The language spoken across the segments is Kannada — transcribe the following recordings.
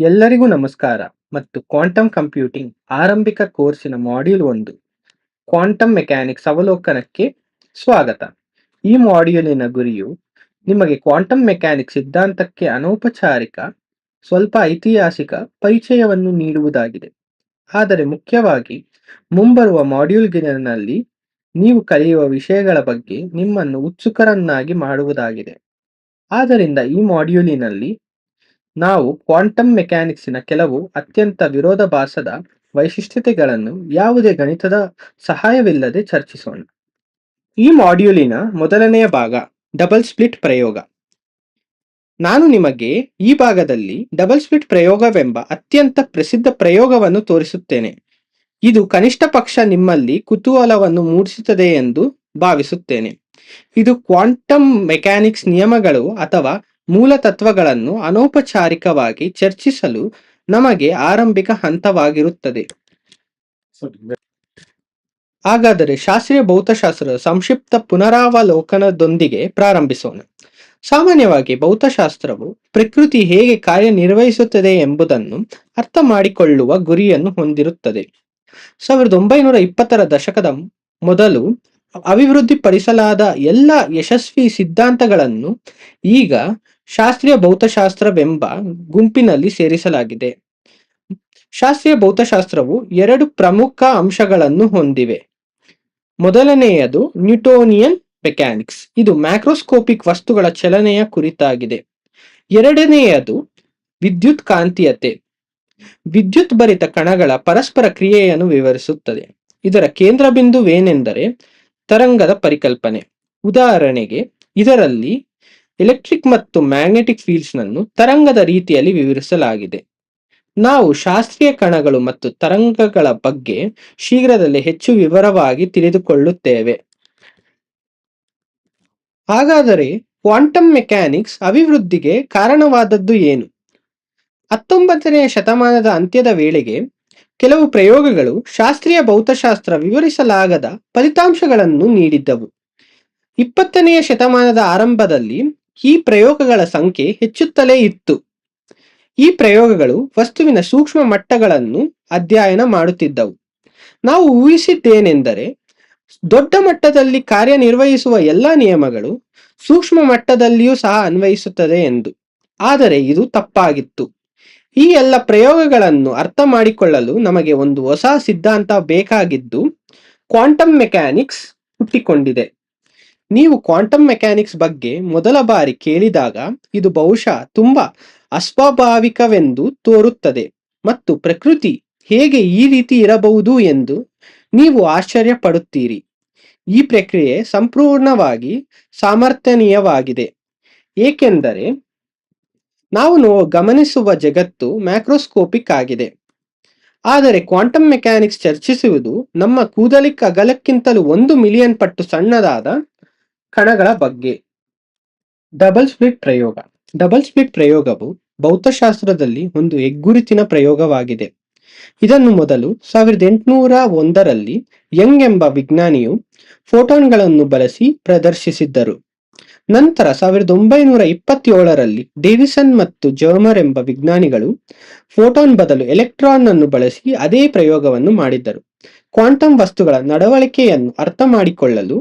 ಎಲ್ಲರಿಗೂ ನಮಸ್ಕಾರ. ಮತ್ತು ಕ್ವಾಂಟಮ್ ಕಂಪ್ಯೂಟಿಂಗ್ ಆರಂಭಿಕ ಕೋರ್ಸಿನ ಮಾಡ್ಯೂಲ್ ಒಂದು, ಕ್ವಾಂಟಮ್ ಮೆಕ್ಯಾನಿಕ್ಸ್ ಅವಲೋಕನಕ್ಕೆ ಸ್ವಾಗತ. ಈ ಮಾಡ್ಯೂಲಿನ ಗುರಿಯು ನಿಮಗೆ ಕ್ವಾಂಟಮ್ ಮೆಕ್ಯಾನಿಕ್ಸ್ ಸಿದ್ಧಾಂತಕ್ಕೆ ಅನೌಪಚಾರಿಕ, ಸ್ವಲ್ಪ ಐತಿಹಾಸಿಕ ಪರಿಚಯವನ್ನು ನೀಡುವುದಾಗಿದೆ. ಆದರೆ ಮುಖ್ಯವಾಗಿ ಮುಂಬರುವ ಮಾಡ್ಯೂಲ್ಗಿನಲ್ಲಿ ನೀವು ಕಲಿಯುವ ವಿಷಯಗಳ ಬಗ್ಗೆ ನಿಮ್ಮನ್ನು ಉತ್ಸುಕರನ್ನಾಗಿ ಮಾಡುವುದಾಗಿದೆ. ಆದ್ದರಿಂದ ಈ ಮಾಡ್ಯೂಲಿನಲ್ಲಿ ನಾವು ಕ್ವಾಂಟಮ್ ಮೆಕ್ಯಾನಿಕ್ಸಿನ ಕೆಲವು ಅತ್ಯಂತ ವಿರೋಧಾಭಾಸದ ವೈಶಿಷ್ಟ್ಯತೆಗಳನ್ನು ಯಾವುದೇ ಗಣಿತದ ಸಹಾಯವಿಲ್ಲದೆ ಚರ್ಚಿಸೋಣ. ಈ ಮಾಡ್ಯೂಲಿನ ಮೊದಲನೆಯ ಭಾಗ, ಡಬಲ್ ಸ್ಪ್ಲಿಟ್ ಪ್ರಯೋಗ. ನಾನು ನಿಮಗೆ ಈ ಭಾಗದಲ್ಲಿ ಡಬಲ್ ಸ್ಪ್ಲಿಟ್ ಪ್ರಯೋಗವೆಂಬ ಅತ್ಯಂತ ಪ್ರಸಿದ್ಧ ಪ್ರಯೋಗವನ್ನು ತೋರಿಸುತ್ತೇನೆ. ಇದು ಕನಿಷ್ಠ ಪಕ್ಷ ನಿಮ್ಮಲ್ಲಿ ಕುತೂಹಲವನ್ನು ಮೂಡಿಸುತ್ತದೆ ಎಂದು ಭಾವಿಸುತ್ತೇನೆ. ಇದು ಕ್ವಾಂಟಮ್ ಮೆಕ್ಯಾನಿಕ್ಸ್ ನಿಯಮಗಳು ಅಥವಾ ಮೂಲ ತತ್ವಗಳನ್ನು ಅನೌಪಚಾರಿಕವಾಗಿ ಚರ್ಚಿಸಲು ನಮಗೆ ಆರಂಭಿಕ ಹಂತವಾಗಿರುತ್ತದೆ. ಹಾಗಾದರೆ ಶಾಸ್ತ್ರೀಯ ಭೌತಶಾಸ್ತ್ರದ ಸಂಕ್ಷಿಪ್ತ ಪುನರಾವಲೋಕನದೊಂದಿಗೆ ಪ್ರಾರಂಭಿಸೋಣ. ಸಾಮಾನ್ಯವಾಗಿ ಭೌತಶಾಸ್ತ್ರವು ಪ್ರಕೃತಿ ಹೇಗೆ ಕಾರ್ಯನಿರ್ವಹಿಸುತ್ತದೆ ಎಂಬುದನ್ನು ಅರ್ಥ ಮಾಡಿಕೊಳ್ಳುವ ಗುರಿಯನ್ನು ಹೊಂದಿರುತ್ತದೆ. ಸಾವಿರದ ಒಂಬೈನೂರ ಇಪ್ಪತ್ತರ ದಶಕದ ಮೊದಲು ಅಭಿವೃದ್ಧಿಪಡಿಸಲಾದ ಎಲ್ಲ ಯಶಸ್ವಿ ಸಿದ್ಧಾಂತಗಳನ್ನು ಈಗ ಶಾಸ್ತ್ರೀಯ ಭೌತಶಾಸ್ತ್ರವೆಂಬ ಗುಂಪಿನಲ್ಲಿ ಸೇರಿಸಲಾಗಿದೆ. ಶಾಸ್ತ್ರೀಯ ಭೌತಶಾಸ್ತ್ರವು ಎರಡು ಪ್ರಮುಖ ಅಂಶಗಳನ್ನು ಹೊಂದಿವೆ. ಮೊದಲನೆಯದು ನ್ಯೂಟೋನಿಯನ್ ಮೆಕ್ಯಾನಿಕ್ಸ್. ಇದು ಮ್ಯಾಕ್ರೋಸ್ಕೋಪಿಕ್ ವಸ್ತುಗಳ ಚಲನೆಯ ಕುರಿತಾಗಿದೆ. ಎರಡನೆಯದು ವಿದ್ಯುತ್ ಕಾಂತೀಯತೆ. ವಿದ್ಯುತ್ ಭರಿತ ಕಣಗಳ ಪರಸ್ಪರ ಕ್ರಿಯೆಯನ್ನು ವಿವರಿಸುತ್ತದೆ. ಇದರ ಕೇಂದ್ರ ಬಿಂದುವೇನೆಂದರೆ ತರಂಗದ ಪರಿಕಲ್ಪನೆ. ಉದಾಹರಣೆಗೆ ಇದರಲ್ಲಿ ಎಲೆಕ್ಟ್ರಿಕ್ ಮತ್ತು ಮ್ಯಾಗ್ನೆಟಿಕ್ ಫೀಲ್ಡ್ಸ್ನನ್ನು ತರಂಗದ ರೀತಿಯಲ್ಲಿ ವಿವರಿಸಲಾಗಿದೆ. ನಾವು ಶಾಸ್ತ್ರೀಯ ಕಣಗಳು ಮತ್ತು ತರಂಗಗಳ ಬಗ್ಗೆ ಶೀಘ್ರದಲ್ಲೇ ಹೆಚ್ಚು ವಿವರವಾಗಿ ತಿಳಿದುಕೊಳ್ಳುತ್ತೇವೆ. ಹಾಗಾದರೆ ಕ್ವಾಂಟಮ್ ಮೆಕ್ಯಾನಿಕ್ಸ್ ಅಭಿವೃದ್ಧಿಗೆ ಕಾರಣವಾದದ್ದು ಏನು? ಹತ್ತೊಂಬತ್ತನೆಯ ಶತಮಾನದ ಅಂತ್ಯದ ವೇಳೆಗೆ ಕೆಲವು ಪ್ರಯೋಗಗಳು ಶಾಸ್ತ್ರೀಯ ಭೌತಶಾಸ್ತ್ರ ವಿವರಿಸಲಾಗದ ಫಲಿತಾಂಶಗಳನ್ನು ನೀಡಿದ್ದವು. ಇಪ್ಪತ್ತನೆಯ ಶತಮಾನದ ಆರಂಭದಲ್ಲಿ ಈ ಪ್ರಯೋಗಗಳ ಸಂಖ್ಯೆ ಹೆಚ್ಚುತ್ತಲೇ ಇತ್ತು. ಈ ಪ್ರಯೋಗಗಳು ವಸ್ತುವಿನ ಸೂಕ್ಷ್ಮ ಮಟ್ಟಗಳನ್ನು ಅಧ್ಯಯನ ಮಾಡುತ್ತಿದ್ದವು. ನಾವು ಊಹಿಸಿದ್ದೇನೆಂದರೆ, ದೊಡ್ಡ ಮಟ್ಟದಲ್ಲಿ ಕಾರ್ಯನಿರ್ವಹಿಸುವ ಎಲ್ಲ ನಿಯಮಗಳು ಸೂಕ್ಷ್ಮ ಮಟ್ಟದಲ್ಲಿಯೂ ಸಹ ಅನ್ವಯಿಸುತ್ತದೆ ಎಂದು. ಆದರೆ ಇದು ತಪ್ಪಾಗಿತ್ತು. ಈ ಎಲ್ಲ ಪ್ರಯೋಗಗಳನ್ನು ಅರ್ಥ ಮಾಡಿಕೊಳ್ಳಲು ನಮಗೆ ಒಂದು ಹೊಸ ಸಿದ್ಧಾಂತ ಬೇಕಾಗಿದ್ದು, ಕ್ವಾಂಟಮ್ ಮೆಕ್ಯಾನಿಕ್ಸ್ ಹುಟ್ಟಿಕೊಂಡಿದೆ. ನೀವು ಕ್ವಾಂಟಮ್ ಮೆಕ್ಯಾನಿಕ್ಸ್ ಬಗ್ಗೆ ಮೊದಲ ಬಾರಿ ಕೇಳಿದಾಗ ಇದು ಬಹುಶಃ ತುಂಬಾ ಅಸ್ವಾಭಾವಿಕವೆಂದು ತೋರುತ್ತದೆ ಮತ್ತು ಪ್ರಕೃತಿ ಹೇಗೆ ಈ ರೀತಿ ಇರಬಹುದು ಎಂದು ನೀವು ಆಶ್ಚರ್ಯ ಪಡುತ್ತೀರಿ ಈ ಪ್ರಕ್ರಿಯೆ ಸಂಪೂರ್ಣವಾಗಿ ಸಾಮರ್ಥ್ಯನೀಯವಾಗಿದೆ. ಏಕೆಂದರೆ ನಾವು ಗಮನಿಸುವ ಜಗತ್ತು ಮ್ಯಾಕ್ರೋಸ್ಕೋಪಿಕ್ ಆಗಿದೆ. ಆದರೆ ಕ್ವಾಂಟಮ್ ಮೆಕ್ಯಾನಿಕ್ಸ್ ಚರ್ಚಿಸುವುದು ನಮ್ಮ ಕೂದಲಿಕ್ ಅಗಲಕ್ಕಿಂತಲೂ ಒಂದು ಮಿಲಿಯನ್ ಪಟ್ಟು ಸಣ್ಣದಾದ ಕಣಗಳ ಬಗ್ಗೆ. ಡಬಲ್ ಸ್ಪ್ಲಿಟ್ ಪ್ರಯೋಗ. ಡಬಲ್ ಸ್ಪ್ಲಿಟ್ ಪ್ರಯೋಗವು ಭೌತಶಾಸ್ತ್ರದಲ್ಲಿ ಒಂದು ಹೆಗ್ಗುರುತಿನ ಪ್ರಯೋಗವಾಗಿದೆ. ಇದನ್ನು ಮೊದಲು ಸಾವಿರದ ಎಂಟುನೂರ ಒಂದರಲ್ಲಿ ಯಂಗ್ ಎಂಬ ವಿಜ್ಞಾನಿಯು ಫೋಟಾನ್ಗಳನ್ನು ಬಳಸಿ ಪ್ರದರ್ಶಿಸಿದ್ದರು. ನಂತರ ಸಾವಿರದ ಒಂಬೈನೂರ ಇಪ್ಪತ್ತೇಳರಲ್ಲಿ ಡೇವಿಸನ್ ಮತ್ತು ಜರ್ಮರ್ ಎಂಬ ವಿಜ್ಞಾನಿಗಳು ಫೋಟಾನ್ ಬದಲು ಎಲೆಕ್ಟ್ರಾನ್ ಅನ್ನು ಬಳಸಿ ಅದೇ ಪ್ರಯೋಗವನ್ನು ಮಾಡಿದ್ದರು. ಕ್ವಾಂಟಮ್ ವಸ್ತುಗಳ ನಡವಳಿಕೆಯನ್ನು ಅರ್ಥ ಮಾಡಿಕೊಳ್ಳಲು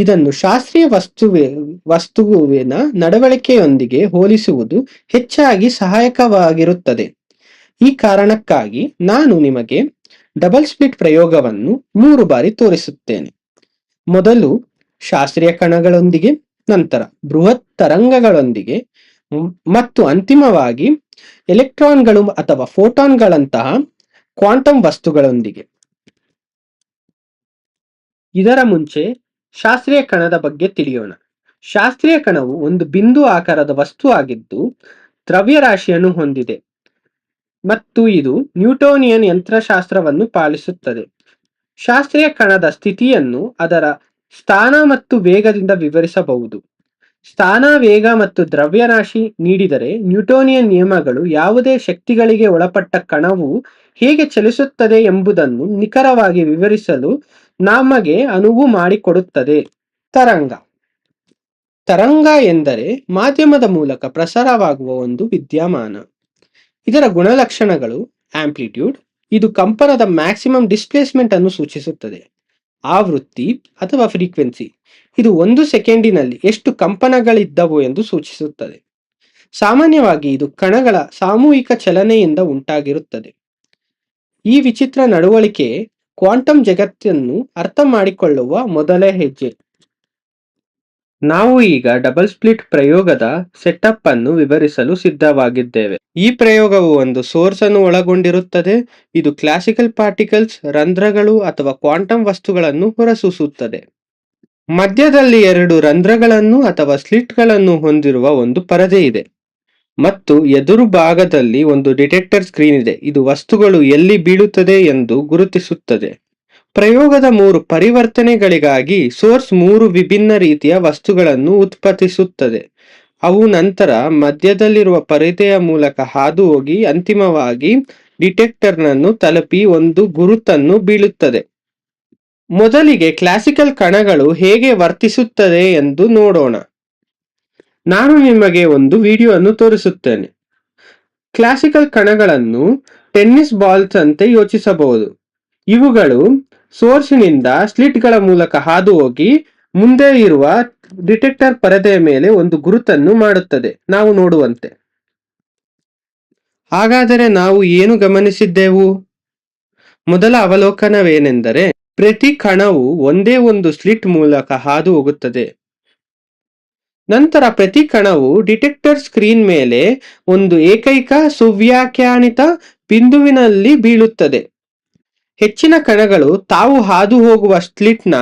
ಇದನ್ನು ಶಾಸ್ತ್ರೀಯ ವಸ್ತುವೆ ವಸ್ತುವಿನ ನಡವಳಿಕೆಯೊಂದಿಗೆ ಹೋಲಿಸುವುದು ಹೆಚ್ಚಾಗಿ ಸಹಾಯಕವಾಗಿರುತ್ತದೆ. ಈ ಕಾರಣಕ್ಕಾಗಿ ನಾನು ನಿಮಗೆ ಡಬಲ್ ಸ್ಪ್ಲಿಟ್ ಪ್ರಯೋಗವನ್ನು ಮೂರು ಬಾರಿ ತೋರಿಸುತ್ತೇನೆ. ಮೊದಲು ಶಾಸ್ತ್ರೀಯ ಕಣಗಳೊಂದಿಗೆ, ನಂತರ ಬೃಹತ್ ತರಂಗಗಳೊಂದಿಗೆ ಮತ್ತು ಅಂತಿಮವಾಗಿ ಎಲೆಕ್ಟ್ರಾನ್ಗಳು ಅಥವಾ ಫೋಟಾನ್ಗಳಂತಹ ಕ್ವಾಂಟಮ್ ವಸ್ತುಗಳೊಂದಿಗೆ. ಇದರ ಮುಂಚೆ ಶಾಸ್ತ್ರೀಯ ಕಣದ ಬಗ್ಗೆ ತಿಳಿಯೋಣ. ಶಾಸ್ತ್ರೀಯ ಕಣವು ಒಂದು ಬಿಂದು ಆಕಾರದ ವಸ್ತು ಆಗಿದ್ದು, ದ್ರವ್ಯರಾಶಿಯನ್ನು ಹೊಂದಿದೆ. ಮತ್ತು ಇದು ನ್ಯೂಟೋನಿಯನ್ ಯಂತ್ರಶಾಸ್ತ್ರವನ್ನು ಪಾಲಿಸುತ್ತದೆ. ಶಾಸ್ತ್ರೀಯ ಕಣದ ಸ್ಥಿತಿಯನ್ನು ಅದರ ಸ್ಥಾನ ಮತ್ತು ವೇಗದಿಂದ ವಿವರಿಸಬಹುದು. ಸ್ಥಾನ, ವೇಗ ಮತ್ತು ದ್ರವ್ಯರಾಶಿ ನೀಡಿದರೆ ನ್ಯೂಟೋನಿಯನ್ ನಿಯಮಗಳು ಯಾವುದೇ ಶಕ್ತಿಗಳಿಗೆ ಒಳಪಟ್ಟ ಕಣವು ಹೇಗೆ ಚಲಿಸುತ್ತದೆ ಎಂಬುದನ್ನು ನಿಖರವಾಗಿ ವಿವರಿಸಲು ನಮಗೆ ಅನುವು ಮಾಡಿಕೊಡುತ್ತದೆ. ತರಂಗ. ತರಂಗ ಎಂದರೆ ಮಾಧ್ಯಮದ ಮೂಲಕ ಪ್ರಸಾರವಾಗುವ ಒಂದು ವಿದ್ಯಮಾನ. ಇದರ ಗುಣಲಕ್ಷಣಗಳು, ಆಂಪ್ಲಿಟ್ಯೂಡ್, ಇದು ಕಂಪನದ ಮ್ಯಾಕ್ಸಿಮಮ್ ಡಿಸ್ಪ್ಲೇಸ್ಮೆಂಟ್ ಅನ್ನು ಸೂಚಿಸುತ್ತದೆ. ಆವೃತ್ತಿ ಅಥವಾ ಫ್ರೀಕ್ವೆನ್ಸಿ. ಇದು ಒಂದು ಸೆಕೆಂಡಿನಲ್ಲಿ ಎಷ್ಟು ಕಂಪನಗಳಿದ್ದವು ಎಂದು ಸೂಚಿಸುತ್ತದೆ. ಸಾಮಾನ್ಯವಾಗಿ ಇದು ಕಣಗಳ ಸಾಮೂಹಿಕ ಚಲನೆಯಿಂದ ಉಂಟಾಗಿರುತ್ತದೆ. ಈ ವಿಚಿತ್ರ ನಡವಳಿಕೆ ಕ್ವಾಂಟಮ್ ಜಗತ್ತನ್ನು ಅರ್ಥ ಮಾಡಿಕೊಳ್ಳುವ ಮೊದಲ ಹೆಜ್ಜೆ. ನಾವು ಈಗ ಡಬಲ್ ಸ್ಪ್ಲಿಟ್ ಪ್ರಯೋಗದ ಸೆಟಪ್ ಅನ್ನು ವಿವರಿಸಲು ಸಿದ್ಧವಾಗಿದ್ದೇವೆ. ಈ ಪ್ರಯೋಗವು ಒಂದು ಸೋರ್ಸ್ ಅನ್ನು ಒಳಗೊಂಡಿರುತ್ತದೆ. ಇದು ಕ್ಲಾಸಿಕಲ್ ಪಾರ್ಟಿಕಲ್ಸ್, ರಂಧ್ರಗಳು ಅಥವಾ ಕ್ವಾಂಟಮ್ ವಸ್ತುಗಳನ್ನು ಹೊರಸೂಸುತ್ತದೆ. ಮಧ್ಯದಲ್ಲಿ ಎರಡು ರಂಧ್ರಗಳನ್ನು ಅಥವಾ ಸ್ಲಿಟ್ಗಳನ್ನು ಹೊಂದಿರುವ ಒಂದು ಪರದೆ ಇದೆ ಮತ್ತು ಎದುರು ಭಾಗದಲ್ಲಿ ಒಂದು ಡಿಟೆಕ್ಟರ್ ಸ್ಕ್ರೀನ್ ಇದೆ. ಇದು ವಸ್ತುಗಳು ಎಲ್ಲಿ ಬೀಳುತ್ತದೆ ಎಂದು ಗುರುತಿಸುತ್ತದೆ. ಪ್ರಯೋಗದ ಮೂರು ಪರಿವರ್ತನೆಗಳಿಗಾಗಿ ಸೋರ್ಸ್ ಮೂರು ವಿಭಿನ್ನ ರೀತಿಯ ವಸ್ತುಗಳನ್ನು ಉತ್ಪಾದಿಸುತ್ತದೆ. ಅವು ನಂತರ ಮಧ್ಯದಲ್ಲಿರುವ ಪರದೆಯ ಮೂಲಕ ಹಾದು ಹೋಗಿ ಅಂತಿಮವಾಗಿ ಡಿಟೆಕ್ಟರ್ನನ್ನು ತಲುಪಿ ಒಂದು ಗುರುತನ್ನು ಬೀಳುತ್ತದೆ. ಮೊದಲಿಗೆ ಕ್ಲಾಸಿಕಲ್ ಕಣಗಳು ಹೇಗೆ ವರ್ತಿಸುತ್ತದೆ ಎಂದು ನೋಡೋಣ. ನಾನು ನಿಮಗೆ ಒಂದು ವಿಡಿಯೋವನ್ನು ತೋರಿಸುತ್ತೇನೆ. ಕ್ಲಾಸಿಕಲ್ ಕಣಗಳನ್ನು ಟೆನ್ನಿಸ್ ಬಾಲ್ಸ್ ಅಂತೆ ಯೋಚಿಸಬಹುದು. ಇವುಗಳು ಸೋರ್ಸಿನಿಂದ ಸ್ಲಿಟ್ಗಳ ಮೂಲಕ ಹಾದು ಹೋಗಿ ಮುಂದೆ ಇರುವ ಡಿಟೆಕ್ಟರ್ ಪರದೆಯ ಮೇಲೆ ಒಂದು ಗುರುತನ್ನು ಮಾಡುತ್ತದೆ. ನಾವು ನೋಡುವಂತೆ. ಹಾಗಾದರೆ ನಾವು ಏನು ಗಮನಿಸಿದ್ದೆವು? ಮೊದಲ ಅವಲೋಕನವೇನೆಂದರೆ ಪ್ರತಿ ಕಣವು ಒಂದೇ ಒಂದು ಸ್ಲಿಟ್ ಮೂಲಕ ಹಾದು ಹೋಗುತ್ತದೆ ನಂತರ ಪ್ರತಿ ಕಣವು ಡಿಟೆಕ್ಟರ್ ಸ್ಕ್ರೀನ್ ಮೇಲೆ ಒಂದು ಏಕೈಕ ಸುವ್ಯಾಖ್ಯಾನಿತ ಬಿಂದುವಿನಲ್ಲಿ ಬೀಳುತ್ತದೆ. ಹೆಚ್ಚಿನ ಕಣಗಳು ತಾವು ಹಾದು ಹೋಗುವ ಸ್ಲಿಟ್ನ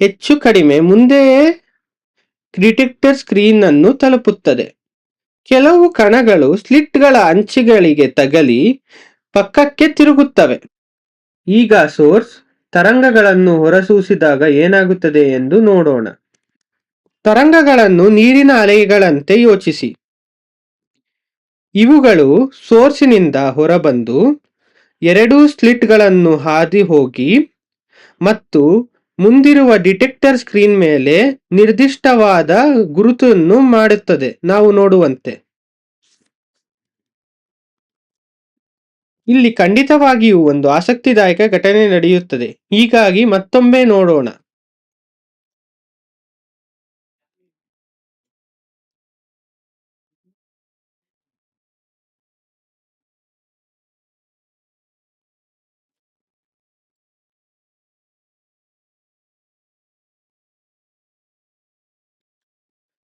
ಹೆಚ್ಚು ಕಡಿಮೆ ಮುಂದೆಯೇ ಡಿಟೆಕ್ಟರ್ ಸ್ಕ್ರೀನ್ ಅನ್ನು ತಲುಪುತ್ತದೆ. ಕೆಲವು ಕಣಗಳು ಸ್ಲಿಟ್ಗಳ ಅಂಚುಗಳಿಗೆ ತಗಲಿ ಪಕ್ಕಕ್ಕೆ ತಿರುಗುತ್ತವೆ. ಈಗ ಸೋರ್ಸ್ ತರಂಗಗಳನ್ನು ಹೊರಸೂಸಿದಾಗ ಏನಾಗುತ್ತದೆ ಎಂದು ನೋಡೋಣ. ತರಂಗಗಳನ್ನು ನೀರಿನ ಅಲೆಗಳಂತೆ ಯೋಚಿಸಿ. ಇವುಗಳು ಸೋರ್ಸಿನಿಂದ ಹೊರಬಂದು ಎರಡೂ ಸ್ಲಿಟ್ಗಳನ್ನು ಹಾದಿ ಹೋಗಿ ಮತ್ತು ಮುಂದಿರುವ ಡಿಟೆಕ್ಟರ್ ಸ್ಕ್ರೀನ್ ಮೇಲೆ ನಿರ್ದಿಷ್ಟವಾದ ಗುರುತನ್ನು ಮಾಡುತ್ತದೆ. ನಾವು ನೋಡುವಂತೆ. ಇಲ್ಲಿ ಖಂಡಿತವಾಗಿಯೂ ಒಂದು ಆಸಕ್ತಿದಾಯಕ ಘಟನೆ ನಡೆಯುತ್ತದೆ. ಹೀಗಾಗಿ ಮತ್ತೊಮ್ಮೆ ನೋಡೋಣ.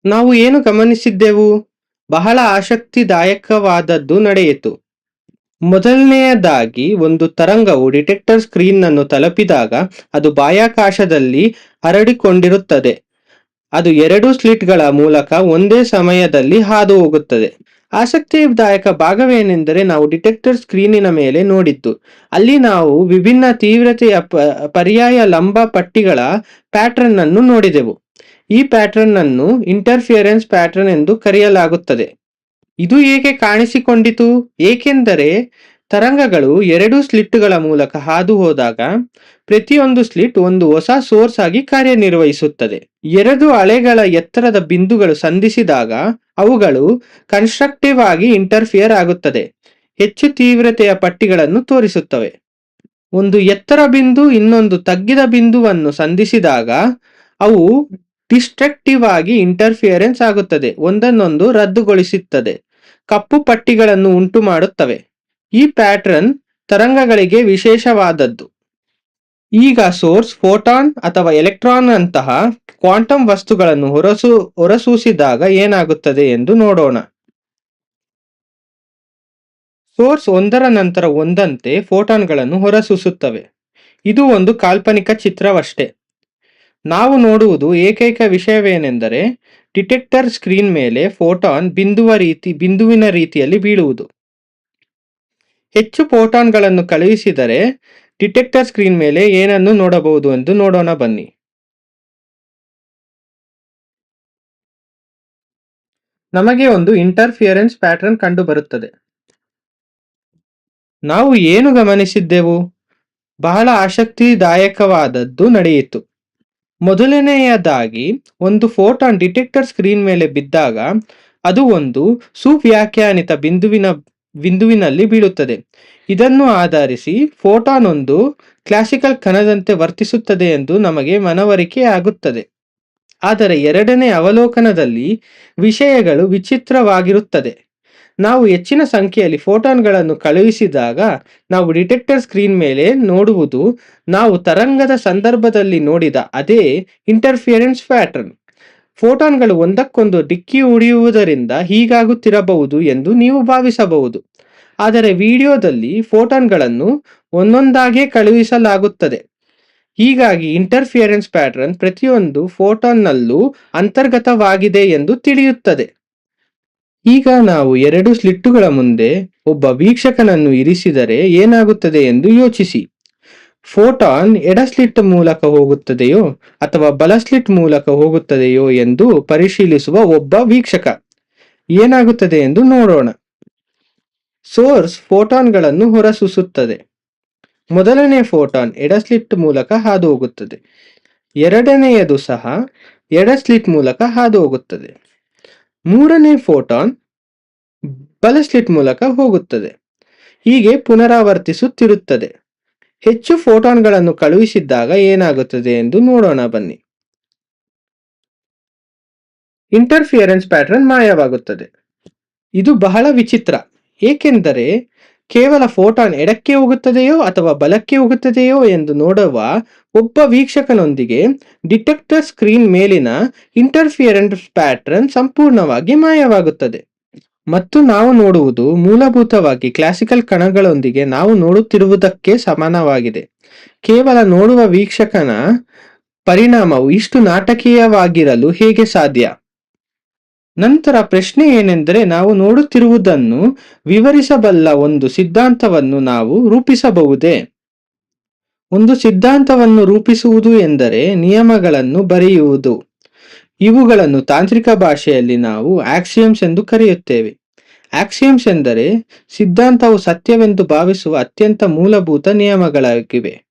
ನಾವು ಏನು ಗಮನಿಸಿದ್ದೆವು? ಬಹಳ ಆಸಕ್ತಿದಾಯಕವಾದದ್ದು ನಡೆಯಿತು. ಮೊದಲನೆಯದಾಗಿ ಒಂದು ತರಂಗವು ಡಿಟೆಕ್ಟರ್ ಸ್ಕ್ರೀನ್ ಅನ್ನು ತಲುಪಿದಾಗ ಅದು ಬಾಹ್ಯಾಕಾಶದಲ್ಲಿ ಹರಡಿಕೊಂಡಿರುತ್ತದೆ. ಅದು ಎರಡು ಸ್ಲಿಟ್ಗಳ ಮೂಲಕ ಒಂದೇ ಸಮಯದಲ್ಲಿ ಹಾದು ಹೋಗುತ್ತದೆ ಆಸಕ್ತಿದಾಯಕ ಭಾಗವೇನೆಂದರೆ ನಾವು ಡಿಟೆಕ್ಟರ್ ಸ್ಕ್ರೀನಿನ ಮೇಲೆ ನೋಡಿದ್ದು. ಅಲ್ಲಿ ನಾವು ವಿಭಿನ್ನ ತೀವ್ರತೆಯ ಪರ್ಯಾಯ ಲಂಬ ಪಟ್ಟಿಗಳ ಪ್ಯಾಟರ್ನ್ ಅನ್ನು ನೋಡಿದೆವು. ಈ ಪ್ಯಾಟರ್ನ್ ಅನ್ನು ಇಂಟರ್ಫಿಯರೆನ್ಸ್ ಪ್ಯಾಟರ್ನ್ ಎಂದು ಕರೆಯಲಾಗುತ್ತದೆ. ಇದು ಏಕೆ ಕಾಣಿಸಿಕೊಂಡಿತು? ಏಕೆಂದರೆ ತರಂಗಗಳು ಎರಡು ಸ್ಲಿಟ್ಗಳ ಮೂಲಕ ಹಾದು ಹೋದಾಗ ಪ್ರತಿಯೊಂದು ಸ್ಲಿಟ್ ಒಂದು ಹೊಸ ಸೋರ್ಸ್ ಆಗಿ ಕಾರ್ಯನಿರ್ವಹಿಸುತ್ತದೆ. ಎರಡು ಅಲೆಗಳ ಎತ್ತರದ ಬಿಂದುಗಳು ಸಂಧಿಸಿದಾಗ ಅವುಗಳು ಕನ್ಸ್ಟ್ರಕ್ಟಿವ್ ಆಗಿ ಇಂಟರ್ಫಿಯರ್ ಆಗುತ್ತದೆ. ಹೆಚ್ಚು ತೀವ್ರತೆಯ ಪಟ್ಟಿಗಳನ್ನು ತೋರಿಸುತ್ತವೆ. ಒಂದು ಎತ್ತರ ಬಿಂದು ಇನ್ನೊಂದು ತಗ್ಗಿದ ಬಿಂದುವನ್ನು ಸಂಧಿಸಿದಾಗ ಅವು ಡಿಸ್ಟ್ರಕ್ಟಿವ್ ಆಗಿ ಇಂಟರ್ಫಿಯರೆನ್ಸ್ ಆಗುತ್ತದೆ. ಒಂದನ್ನೊಂದು ರದ್ದುಗೊಳಿಸುತ್ತದೆ. ಕಪ್ಪು ಪಟ್ಟಿಗಳನ್ನು ಉಂಟು ಮಾಡುತ್ತವೆ ಈ ಪ್ಯಾಟರ್ನ್ ತರಂಗಗಳಿಗೆ ವಿಶೇಷವಾದದ್ದು. ಈಗ ಸೋರ್ಸ್ ಫೋಟಾನ್ ಅಥವಾ ಎಲೆಕ್ಟ್ರಾನ್ ಅಂತಹ ಕ್ವಾಂಟಮ್ ವಸ್ತುಗಳನ್ನು ಹೊರಸು, ಹೊರಸೂಸಿದಾಗ ಏನಾಗುತ್ತದೆ ಎಂದು ನೋಡೋಣ. ಸೋರ್ಸ್ ಒಂದರ ನಂತರ ಒಂದಂತೆ ಫೋಟಾನ್ಗಳನ್ನು ಹೊರಸೂಸುತ್ತವೆ. ಇದು ಒಂದು ಕಾಲ್ಪನಿಕ ಚಿತ್ರವಷ್ಟೇ. ನಾವು ನೋಡುವುದು ಏಕೈಕ ವಿಷಯವೇನೆಂದರೆ ಡಿಟೆಕ್ಟರ್ ಸ್ಕ್ರೀನ್ ಮೇಲೆ ಫೋಟಾನ್ ಬಿಂದುವ ರೀತಿ, ಬಿಂದುವಿನ ರೀತಿಯಲ್ಲಿ ಬೀಳುವುದು. ಹೆಚ್ಚು ಫೋಟಾನ್ಗಳನ್ನು ಕಳುಹಿಸಿದರೆ ಡಿಟೆಕ್ಟರ್ ಸ್ಕ್ರೀನ್ ಮೇಲೆ ಏನನ್ನು ನೋಡಬಹುದು ಎಂದು ನೋಡೋಣ ಬನ್ನಿ. ನಮಗೆ ಒಂದು ಇಂಟರ್ಫಿಯರೆನ್ಸ್ ಪ್ಯಾಟರ್ನ್ ಕಂಡು ಬರುತ್ತದೆ ನಾವು ಏನು ಗಮನಿಸಿದ್ದೆವು? ಬಹಳ ಆಸಕ್ತಿದಾಯಕವಾದದ್ದು ನಡೆಯಿತು. ಮೊದಲನೆಯದಾಗಿ ಒಂದು ಫೋಟಾನ್ ಡಿಟೆಕ್ಟರ್ ಸ್ಕ್ರೀನ್ ಮೇಲೆ ಬಿದ್ದಾಗ ಅದು ಒಂದು ಸುವ್ಯಾಖ್ಯಾನಿತ ಬಿಂದುವಿನ, ಬಿಂದುವಿನಲ್ಲಿ ಬೀಳುತ್ತದೆ. ಇದನ್ನು ಆಧರಿಸಿ ಫೋಟಾನ್ ಒಂದು ಕ್ಲಾಸಿಕಲ್ ಕಣದಂತೆ ವರ್ತಿಸುತ್ತದೆ ಎಂದು ನಮಗೆ ಮನವರಿಕೆ ಆಗುತ್ತದೆ. ಆದರೆ ಎರಡನೇ ಅವಲೋಕನದಲ್ಲಿ ವಿಷಯಗಳು ವಿಚಿತ್ರವಾಗಿರುತ್ತದೆ. ನಾವು ಹೆಚ್ಚಿನ ಸಂಖ್ಯೆಯಲ್ಲಿ ಫೋಟಾನ್ಗಳನ್ನು ಕಳುಹಿಸಿದಾಗ ನಾವು ಡಿಟೆಕ್ಟರ್ ಸ್ಕ್ರೀನ್ ಮೇಲೆ ನೋಡುವುದು, ನಾವು ತರಂಗದ ಸಂದರ್ಭದಲ್ಲಿ ನೋಡಿದ ಅದೇ ಇಂಟರ್ಫಿಯರೆನ್ಸ್ ಪ್ಯಾಟರ್ನ್. ಫೋಟಾನ್ಗಳು ಒಂದಕ್ಕೊಂದು ಡಿಕ್ಕಿ ಉಡಿಯುವುದರಿಂದ ಹೀಗಾಗುತ್ತಿರಬಹುದು ಎಂದು ನೀವು ಭಾವಿಸಬಹುದು. ಆದರೆ ವಿಡಿಯೋದಲ್ಲಿ ಫೋಟಾನ್ಗಳನ್ನು ಒಂದೊಂದಾಗೇ ಕಳುಹಿಸಲಾಗುತ್ತದೆ. ಹೀಗಾಗಿ ಇಂಟರ್ಫಿಯರೆನ್ಸ್ ಪ್ಯಾಟರ್ನ್ ಪ್ರತಿಯೊಂದು ಫೋಟಾನ್ನಲ್ಲೂ ಅಂತರ್ಗತವಾಗಿದೆ ಎಂದು ತಿಳಿಯುತ್ತದೆ. ಈಗ ನಾವು ಎರಡು ಸ್ಲಿಟ್ಟುಗಳ ಮುಂದೆ ಒಬ್ಬ ವೀಕ್ಷಕನನ್ನು ಇರಿಸಿದರೆ ಏನಾಗುತ್ತದೆ ಎಂದು ಯೋಚಿಸಿ. ಫೋಟಾನ್ ಎಡ ಸ್ಲಿಟ್ ಮೂಲಕ ಹೋಗುತ್ತದೆಯೋ ಅಥವಾ ಬಲ ಸ್ಲಿಟ್ ಮೂಲಕ ಹೋಗುತ್ತದೆಯೋ ಎಂದು ಪರಿಶೀಲಿಸುವ ಒಬ್ಬ ವೀಕ್ಷಕ. ಏನಾಗುತ್ತದೆ ಎಂದು ನೋಡೋಣ. ಸೋರ್ಸ್ ಫೋಟಾನ್ಗಳನ್ನು ಹೊರಸೂಸುತ್ತದೆ. ಮೊದಲನೇ ಫೋಟಾನ್ ಎಡ ಸ್ಲಿಟ್ ಮೂಲಕ ಹಾದು ಹೋಗುತ್ತದೆ ಎರಡನೆಯದು ಸಹ ಎಡ ಸ್ಲಿಟ್ ಮೂಲಕ ಹಾದು ಹೋಗುತ್ತದೆ ಮೂರನೇ ಫೋಟಾನ್ ಬಲ ಸ್ಲಿಟ್ ಮೂಲಕ ಹೋಗುತ್ತದೆ. ಹೀಗೆ ಪುನರಾವರ್ತಿಸುತ್ತಿರುತ್ತದೆ. ಹೆಚ್ಚು ಫೋಟಾನ್ಗಳನ್ನು ಕಳುಹಿಸಿದ್ದಾಗ ಏನಾಗುತ್ತದೆ ಎಂದು ನೋಡೋಣ ಬನ್ನಿ. ಇಂಟರ್ಫಿಯರೆನ್ಸ್ ಪ್ಯಾಟರ್ನ್ ಮಾಯವಾಗುತ್ತದೆ. ಇದು ಬಹಳ ವಿಚಿತ್ರ, ಏಕೆಂದರೆ ಕೇವಲ ಫೋಟಾನ್ ಎಡಕ್ಕೆ ಹೋಗುತ್ತದೆಯೋ ಅಥವಾ ಬಲಕ್ಕೆ ಹೋಗುತ್ತದೆಯೋ ಎಂದು ನೋಡುವ ಒಬ್ಬ ವೀಕ್ಷಕನೊಂದಿಗೆ ಡಿಟೆಕ್ಟರ್ ಸ್ಕ್ರೀನ್ ಮೇಲಿನ ಇಂಟರ್ಫಿಯರೆನ್ಸ್ ಪ್ಯಾಟರ್ನ್ ಸಂಪೂರ್ಣವಾಗಿ ಮಾಯವಾಗುತ್ತದೆ. ಮತ್ತು ನಾವು ನೋಡುವುದು ಮೂಲಭೂತವಾಗಿ ಕ್ಲಾಸಿಕಲ್ ಕಣಗಳೊಂದಿಗೆ ನಾವು ನೋಡುತ್ತಿರುವುದಕ್ಕೆ ಸಮಾನವಾಗಿದೆ. ಕೇವಲ ನೋಡುವ ವೀಕ್ಷಕನ ಪರಿಣಾಮವು ಇಷ್ಟು ನಾಟಕೀಯವಾಗಿರಲು ಹೇಗೆ ಸಾಧ್ಯ? ನಂತರ ಪ್ರಶ್ನೆ ಏನೆಂದರೆ ನಾವು ನೋಡುತ್ತಿರುವುದನ್ನು ವಿವರಿಸಬಲ್ಲ ಒಂದು ಸಿದ್ಧಾಂತವನ್ನು ನಾವು ರೂಪಿಸಬಹುದೇ? ಒಂದು ಸಿದ್ಧಾಂತವನ್ನು ರೂಪಿಸುವುದು ಎಂದರೆ ನಿಯಮಗಳನ್ನು ಬರೆಯುವುದು. ಇವುಗಳನ್ನು ತಾಂತ್ರಿಕ ಭಾಷೆಯಲ್ಲಿ ನಾವು ಆಕ್ಸಿಯಮ್ಸ್ ಎಂದು ಕರೆಯುತ್ತೇವೆ. ಆಕ್ಸಿಯಮ್ಸ್ ಎಂದರೆ ಸಿದ್ಧಾಂತವು ಸತ್ಯವೆಂದು ಭಾವಿಸುವ ಅತ್ಯಂತ ಮೂಲಭೂತ ನಿಯಮಗಳಾಗಿವೆ.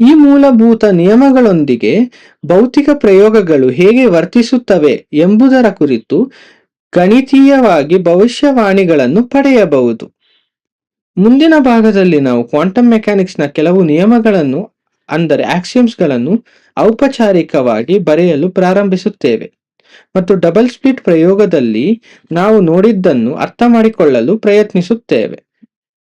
ಈ ಮೂಲಭೂತ ನಿಯಮಗಳೊಂದಿಗೆ ಭೌತಿಕ ಪ್ರಯೋಗಗಳು ಹೇಗೆ ವರ್ತಿಸುತ್ತವೆ ಎಂಬುದರ ಕುರಿತು ಗಣಿತೀಯವಾಗಿ ಭವಿಷ್ಯವಾಣಿಗಳನ್ನು ಪಡೆಯಬಹುದು. ಮುಂದಿನ ಭಾಗದಲ್ಲಿ ನಾವು ಕ್ವಾಂಟಮ್ ಮೆಕ್ಯಾನಿಕ್ಸ್ನ ಕೆಲವು ನಿಯಮಗಳನ್ನು, ಅಂದರೆ ಆಕ್ಸಿಯಮ್ಸ್ಗಳನ್ನು ಔಪಚಾರಿಕವಾಗಿ ಬರೆಯಲು ಪ್ರಾರಂಭಿಸುತ್ತೇವೆ. ಮತ್ತು ಡಬಲ್ ಸ್ಪ್ಲಿಟ್ ಪ್ರಯೋಗದಲ್ಲಿ ನಾವು ನೋಡಿದ್ದನ್ನು ಅರ್ಥಮಾಡಿಕೊಳ್ಳಲು ಪ್ರಯತ್ನಿಸುತ್ತೇವೆ.